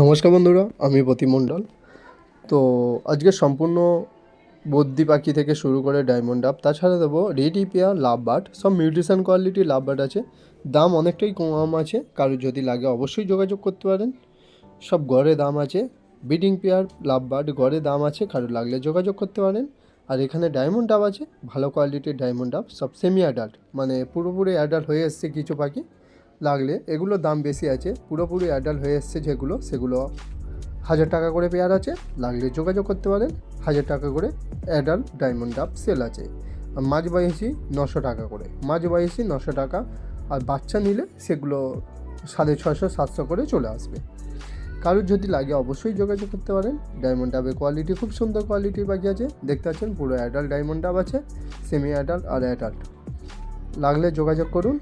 নমস্কার বন্ধুরা, আমি প্রতি মণ্ডল। তো আজকে সম্পূর্ণ বদ্যি পাখি থেকে শুরু করে ডায়মন্ড আপ তাছাড়া দেবো রেড ইপিয়া লাভ বার্ড সব মিউটিশন কোয়ালিটি লাভ বার্ড আছে। দাম অনেকটাই কম আছে কারোর যদি লাগে অবশ্যই যোগাযোগ করতে পারেন। সব গড়ে দাম আছে বিডিং পেয়ার লাভ বার্ড গড়ে দাম আছে কারোর লাগলে যোগাযোগ করতে পারেন। আর এখানে ডায়মন্ড আপ আছে, ভালো কোয়ালিটির ডায়মন্ড আপ সব সেমি অ্যাডাল্ট মানে পুরোপুরি অ্যাডাল্ট হয়ে এসছে কিছু পাখি। লাগলে এগুলোর দাম বেশি আছে। পুরোপুরি অ্যাডাল্ট হয়ে এসছে যেগুলো, সেগুলো হাজার টাকা করে পেয়ার আছে। লাগলে যোগাযোগ করতে পারেন। হাজার টাকা করে অ্যাডাল্ট ডায়মন্ড আপ সেল আছে। মাঝ বয়সী নশো টাকা করে। মাঝ বয়সী নশো টাকা। আর বাচ্চা নিলে সেগুলো সাড়ে ছশো সাতশো করে চলে আসবে। কারোর যদি লাগে অবশ্যই যোগাযোগ করতে পারেন। ডায়মন্ড ডাবের কোয়ালিটি খুব সুন্দর কোয়ালিটির বাকি আছে। দেখতে পাচ্ছেন পুরো অ্যাডাল্ট ডায়মন্ড ডাব আছে। সেমি অ্যাডাল্ট আর অ্যাডাল্ট লাগলে যোগাযোগ করুন।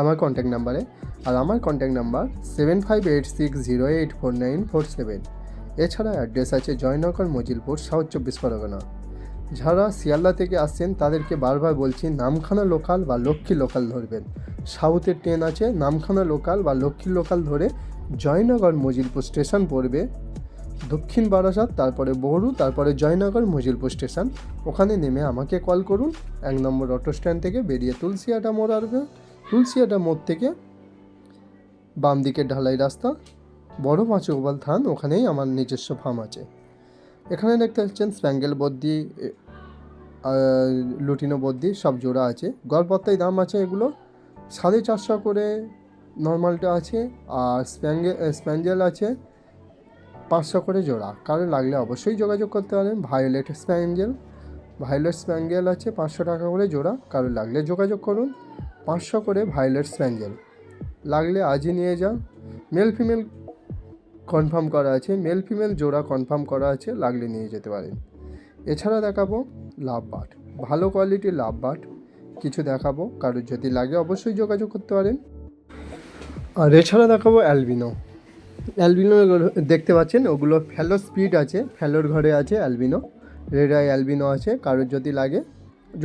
আমার কন্ট্যাক্ট নাম্বারে আর আমার contact number seven five eight six zero eight four nine four seven এছাড়া অ্যাড্রেস আছে জয়নগর মজিলপুর সাউথ চব্বিশ পরগনা। যারা শিয়ালদা থেকে আসছেন, তাদেরকে বারবার বলছি, নামখানা লোকাল বা লক্ষ্মী লোকাল ধরবেন। সাউথের ট্রেন আছে, নামখানা লোকাল বা লক্ষ্মী লোকাল ধরে জয়নগর মজিলপুর স্টেশন পড়বে। দক্ষিণ বারাসাত, তারপরে বহরু তারপরে জয়নগর মজিলপুর স্টেশন ওখানে নেমে আমাকে কল করুন। এক নম্বর অটো স্ট্যান্ড থেকে বেরিয়ে তুলসিয়াটা মোড় আসবে। তুলসিয়াটা মোড় থেকে বাম দিকের ঢালাই রাস্তা, বড় পাঁচুকবাল থান, ওখানেই আমার নিজস্ব ফার্ম আছে। এখানে দেখতে পাচ্ছেন স্প্যাঙ্গেল বদ্যি লুটিনো বদ্যি সব জোড়া আছে। গড়পত্তায় দাম আছে এগুলো সাড়ে চারশো করে নর্মালটা আছে, আর স্প্যাঙ্গে স্প্যাঞ্জেল আছে পাঁচশো করে জোড়া। কারও লাগলে অবশ্যই যোগাযোগ করতে পারেন। ভায়োলেট স্প্যাঙ্গেল ভায়োলেট স্প্যাঙ্গেল আছে পাঁচশো টাকা করে জোড়া। কারও লাগলে যোগাযোগ করুন। পাঁচশো করে ভায়োলেট স্প্যাঞ্জেল লাগলে আজই নিয়ে যান। মেল ফিমেল কনফার্ম করা আছে, মেল ফিমেল জোড়া কনফার্ম করা আছে, লাগলে নিয়ে যেতে পারেন। এছাড়া দেখাবো লাভ বাট ভালো কোয়ালিটির লাভ বাট কিছু দেখাবো, কারোর যদি লাগে অবশ্যই যোগাযোগ করতে পারেন। আর এছাড়া দেখাবো অ্যালবিনো। অ্যালবিনো দেখতে পাচ্ছেন, ওগুলো ফ্যালো স্পিড আছে ফ্যালোর ঘরে আছে অ্যালবিনো। রেড আই অ্যালবিনো আছে, কারোর যদি লাগে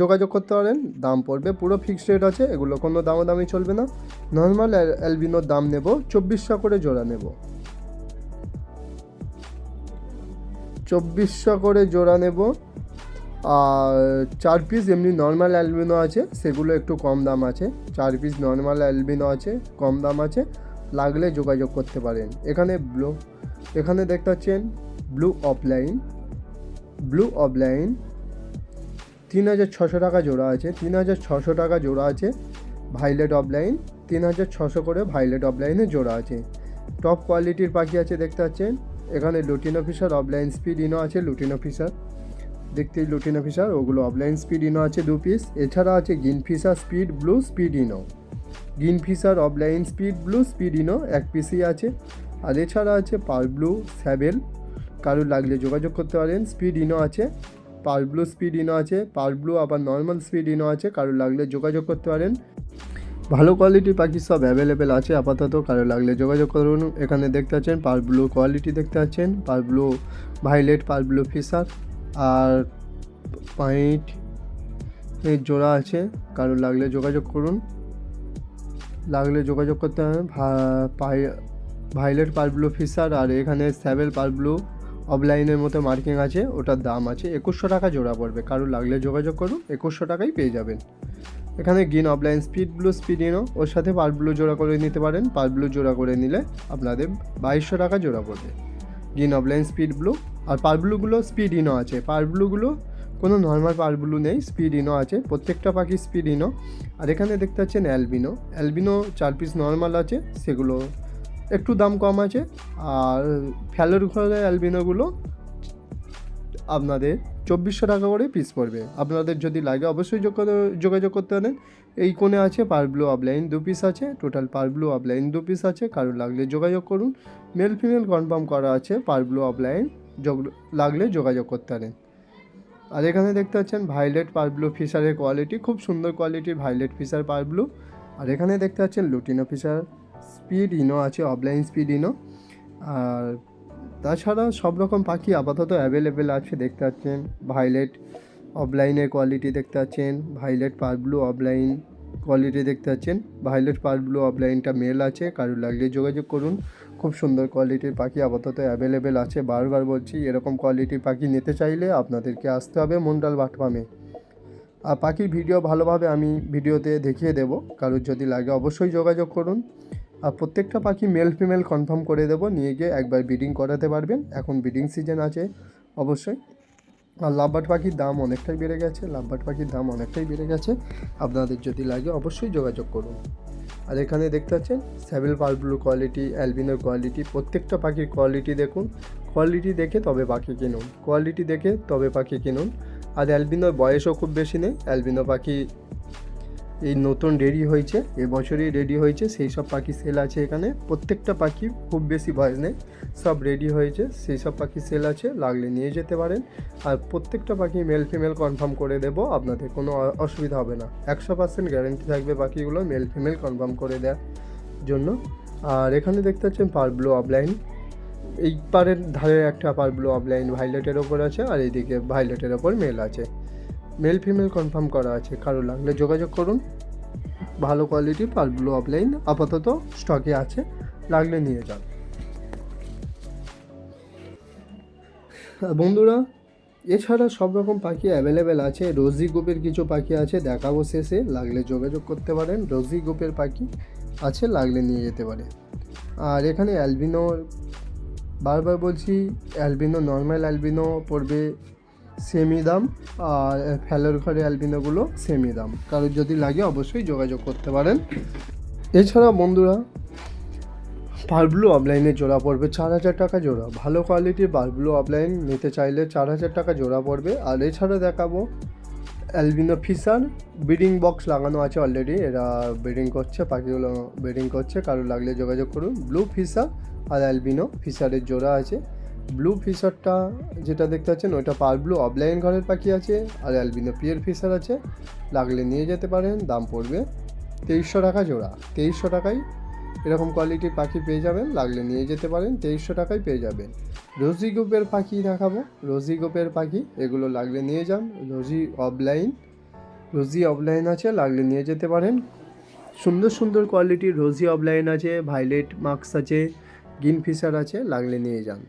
যোগাযোগ করতে পারেন, দাম পড়বে, পুরো ফিক্সড রেট আছে, এগুলো কোনো দামাদামি চলবে না। নর্মাল অ্যালবিনোর দাম নেব, চব্বিশশো করে জোড়া নেব। চব্বিশশো করে জোড়া নেব, আর চার পিস এমনি নর্মাল অ্যালবিনো আছে, সেগুলো একটু কম দাম আছে। চার পিস নর্মাল অ্যালবিনো আছে, কম দাম আছে, লাগলে যোগাযোগ করতে পারেন। এখানে ব্লু এখানে দেখতে পাচ্ছেন ব্লু অফলাইন ব্লু অফলাইন তিন হাজার ছশো টাকা জোড়া আছে তিন হাজার ছশো টাকা জোড়া আছে ভাইলেট অফলাইন তিন হাজার ছশো করে ভাইলেট অফলাইনে জোড়া আছে। টপ কোয়ালিটির পাখি আছে দেখতে পাচ্ছেন? এখানে lutino Fischer opaline split ino আছে লুটিন অফিসার দেখতেই লুটিন অফিসার ওগুলো অফলাইন স্পিড ইনো আছে দু পিস এছাড়া আছে green Fischer split blue split ino green Fischer opaline split blue split ino এক পিসই আছে। আর এছাড়া আছে পার ব্লু স্যাবেল কারোর লাগলে যোগাযোগ করতে পারেন স্পিড ইনো আছে। পার ব্লু স্পিড ইনো আছে পার ব্লু আবার নর্মাল স্পিড ইনো আছে, কারও লাগলে যোগাযোগ করতে পারেন। ভালো কোয়ালিটির পাখি সব অ্যাভেলেবেল আছে, আপাতত কারও লাগলে যোগাযোগ করুন। এখানে দেখতে পাচ্ছেন পার ব্লু কোয়ালিটি দেখতে পাচ্ছেন পার ব্লু ভাইলেট পার ব্লু ফিসার আর পাইট এর জোড়া আছে, কারও লাগলে যোগাযোগ করুন। লাগলে যোগাযোগ করতে হবে ভাইলেট পার ব্লু ফিসার আর এখানে স্যাভেল পার ব্লু অফলাইনের মতো মার্কিং আছে, ওটার দাম আছে, একুশশো টাকা জোড়া পড়বে। কারও লাগলে যোগাযোগ করুন, একুশশো টাকাই পেয়ে যাবেন। এখানে green opaline split blue split ino, ওর সাথে পার ব্লু জোড়া করে নিতে পারেন। পার ব্লু জোড়া করে নিলে আপনাদের বাইশশো টাকা জোড়া পড়বে। গ্রিন অফলাইন স্পিড ব্লু, আর পার ব্লুগুলো স্পিড ইনো আছে। পার ব্লুগুলো কোনো নর্মাল পার ব্লু নেই, স্পিড ইনো আছে। প্রত্যেকটা পাখি স্পিড ইনো। আর এখানে দেখতে পাচ্ছেন অ্যালবিনো। অ্যালবিনো চার পিস নর্মাল আছে, সেগুলো একটু দাম কম আছে। আর ফ্যালোর ঘরে অ্যালবিনোগুলো আপনাদের চব্বিশশো টাকা করে পিস পড়বে। আপনাদের যদি লাগে অবশ্যই যোগাযোগ করতে পারেন। এই কোণে আছে পার ব্লু অফলাইন দু পিস আছে টোটাল পার ব্লু অফলাইন দু পিস আছে। কারও লাগলে যোগাযোগ করুন। মেল ফিমেল কনফার্ম করা আছে পার ব্লু অফলাইন লাগলে যোগাযোগ করতে পারেন। আর এখানে দেখতে পাচ্ছেন ভাইলেট পার ব্লু ফিশারের কোয়ালিটি খুব সুন্দর কোয়ালিটির ভাইলেট ফিশার পার ব্লু। আর এখানে দেখতে পাচ্ছেন লুটিনো ফিশার স্পিড ইনো আছে অফলাইন স্পিড ইনো আর তাছাড়া সব রকম পাখি আপাতত অ্যাভেলেবেল আছে, দেখতে পাচ্ছেন। ভাইলেট অফলাইনের কোয়ালিটি দেখতে পাচ্ছেন। ভাইলেট পার ব্লু অফলাইন কোয়ালিটি দেখতে পাচ্ছেন। ভাইলেট পার ব্লু অফলাইনটা মেল আছে কারোর লাগলে যোগাযোগ করুন। খুব সুন্দর কোয়ালিটির পাখি আপাতত অ্যাভেলেবেল আছে। বারবার বলছি, এরকম কোয়ালিটির পাখি নিতে চাইলে আপনাদেরকে আসতে হবে মন্ডাল বাট ফার্মে আর পাখির ভিডিও ভালোভাবে আমি ভিডিওতে দেখিয়ে দেবো। কারোর যদি লাগে অবশ্যই যোগাযোগ করুন। প্রত্যেকটা পাখি মেল ফিমেল কনফার্ম করে দেবো, নিয়ে গিয়ে একবার ব্রিডিং করাতে পারবেন। এখন ব্রিডিং সিজন আছে, অবশ্যই। আর লাভবাট পাখির দাম অনেকটাই বেড়ে গেছে লাভবাট পাখির দাম অনেকটাই বেড়ে গেছে। আপনাদের যদি লাগে অবশ্যই যোগাযোগ করুন। আর এখানে দেখতে পাচ্ছেন স্যাভেল ব্লু কোয়ালিটি অ্যালবিনোর কোয়ালিটি প্রত্যেকটা পাখির কোয়ালিটি দেখুন। কোয়ালিটি দেখে তবে পাখি কিনুন। কোয়ালিটি দেখে তবে পাখি কিনুন। আর অ্যালবিনোর বয়সও খুব বেশি নেই। অ্যালবিনো পাখি এই নতুন রেডি হয়েছে এবছরই রেডি হয়েছে, সেই সব পাখি সেল আছে এখানে। প্রত্যেকটা পাখি খুব বেশি বয়স নেই, সব রেডি হয়েছে, সেই সব পাখি সেল আছে, লাগলে নিয়ে যেতে পারেন। আর প্রত্যেকটা পাখি মেল ফিমেল কনফার্ম করে দেবো, আপনাদের কোনো অসুবিধা হবে না। একশো পার্সেন্ট গ্যারেন্টি থাকবে পাখিগুলো মেল ফিমেল কনফার্ম করে দেওয়ার জন্য। আর এখানে দেখতে পাচ্ছেন পারব্লু অফলাইন এই পারের ধারে একটা পারব্লু অফলাইন ভাইলেটের ওপর আছে, আর এইদিকে ভাইলেটের ওপর মেল আছে। মেল ফিমেল কনফার্ম করা আছে, কারও লাগলে যোগাযোগ করুন। ভালো কোয়ালিটি পারব্লু অফলাইন আপাতত স্টকে আছে, লাগলে নিয়ে যান। বন্ধুরা, এছাড়া সব রকম পাখি অ্যাভেলেবেল আছে রোজি গোপের কিছু পাখি আছে, দেখাবো শেষে, লাগলে যোগাযোগ করতে পারেন। রোজি গোপের পাখি আছে, লাগলে নিয়ে যেতে পারে আর এখানে অ্যালবিনোর বারবার বলছি অ্যালবিনো নর্মাল অ্যালবিনো পড়বে সেমি দাম, আর ফ্যালোর ঘরে অ্যালবিনোগুলো সেমি দাম। কারোর যদি লাগে অবশ্যই যোগাযোগ করতে পারেন। এছাড়া বন্ধুরা, বারব্লু অফলাইনে জোড়া পড়বে চার হাজার টাকা জোড়া। ভালো কোয়ালিটির বারব্লু অফলাইন নিতে চাইলে চার হাজার টাকা জোড়া পড়বে। আর এছাড়া দেখাবো অ্যালবিনো ফিসার ব্রিডিং বক্স লাগানো আছে অলরেডি এরা ব্রিডিং করছে, পাখিগুলো ব্রিডিং করছে। কারও লাগলে যোগাযোগ করুন। ব্লু ফিসার আর অ্যালবিনো ফিসারের জোড়া আছে। ব্লু ফিসারটা যেটা দেখতে পাচ্ছেন, ওইটা পার ব্লু অফলাইন ঘরের পাখি আছে, আর অ্যালবিনো পিয়ার ফিসার আছে। লাগলে নিয়ে যেতে পারেন, দাম পড়বে তেইশশো টাকা জোড়া। তেইশশো টাকায় এরকম কোয়ালিটির পাখি পেয়ে যাবেন, লাগলে নিয়ে যেতে পারেন, তেইশশো টাকায় পেয়ে যাবেন। রোজি গোপের পাখি দেখাবো রোজি গোপের পাখি, এগুলো লাগলে নিয়ে যান রোজি অফলাইন রোজি অফলাইন আছে, লাগলে নিয়ে যেতে পারেন। সুন্দর সুন্দর কোয়ালিটির রোজি অফলাইন আছে ভাইলেট মাস্ক আছে গ্রিন ফিশার আছে, লাগলে নিয়ে যান।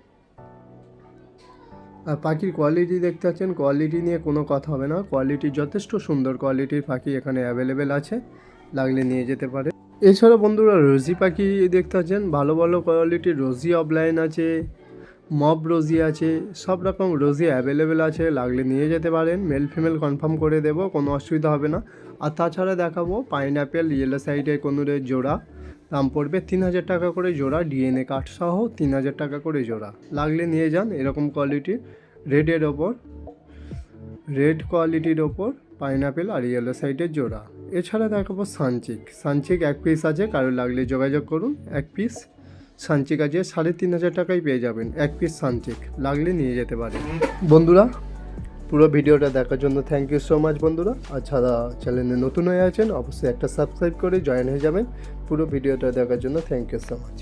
আর পাখির কোয়ালিটি দেখতে পাচ্ছেন কোয়ালিটি নিয়ে কোনো কথা হবে না। কোয়ালিটি যথেষ্ট সুন্দর কোয়ালিটির পাখি এখানে অ্যাভেলেবেল আছে, লাগলে নিয়ে যেতে পারে। এছাড়া বন্ধুরা রোজি পাখি দেখতে পাচ্ছেন, ভালো ভালো কোয়ালিটির রোজি অফলাইন আছে মব রোজি আছে, সব রকম রোজি অ্যাভেলেবেল আছে, লাগলে নিয়ে যেতে পারেন। মেল ফিমেল কনফার্ম করে দেবো, কোনো অসুবিধা হবে না। আর তাছাড়া দেখাবো পাইনঅ্যাপেল ইয়েলো সাইডের কোনোরের জোড়া। দাম পড়বে তিন হাজার টাকা করে জোড়া, ডিএনএ কার্ড সহ তিন হাজার টাকা করে জোড়া। লাগলে নিয়ে যান এরকম কোয়ালিটির রেডের ওপর, রেড কোয়ালিটির ওপর পাইনঅ্যাপেল আর ইয়েলো সাইডের জোড়া। এছাড়া দেখাবো সানচিক সানচিক এক পিস আছে কারও লাগলে যোগাযোগ করুন। এক পিস সানচিক আছে, সাড়ে তিন হাজার টাকায় পেয়ে যাবেন। এক পিস সানচিক লাগলে নিয়ে যেতে পারেন। বন্ধুরা পুরো ভিডিওটা দেখার জন্য থ্যাংক ইউ সো মাচ বন্ধুরা। আর যারা চ্যানেলে নতুন হয়ে আছেন, অবশ্যই একটা সাবস্ক্রাইব করে জয়েন হয়ে যাবেন। পুরো ভিডিওটা দেখার জন্য থ্যাংক ইউ সো মাচ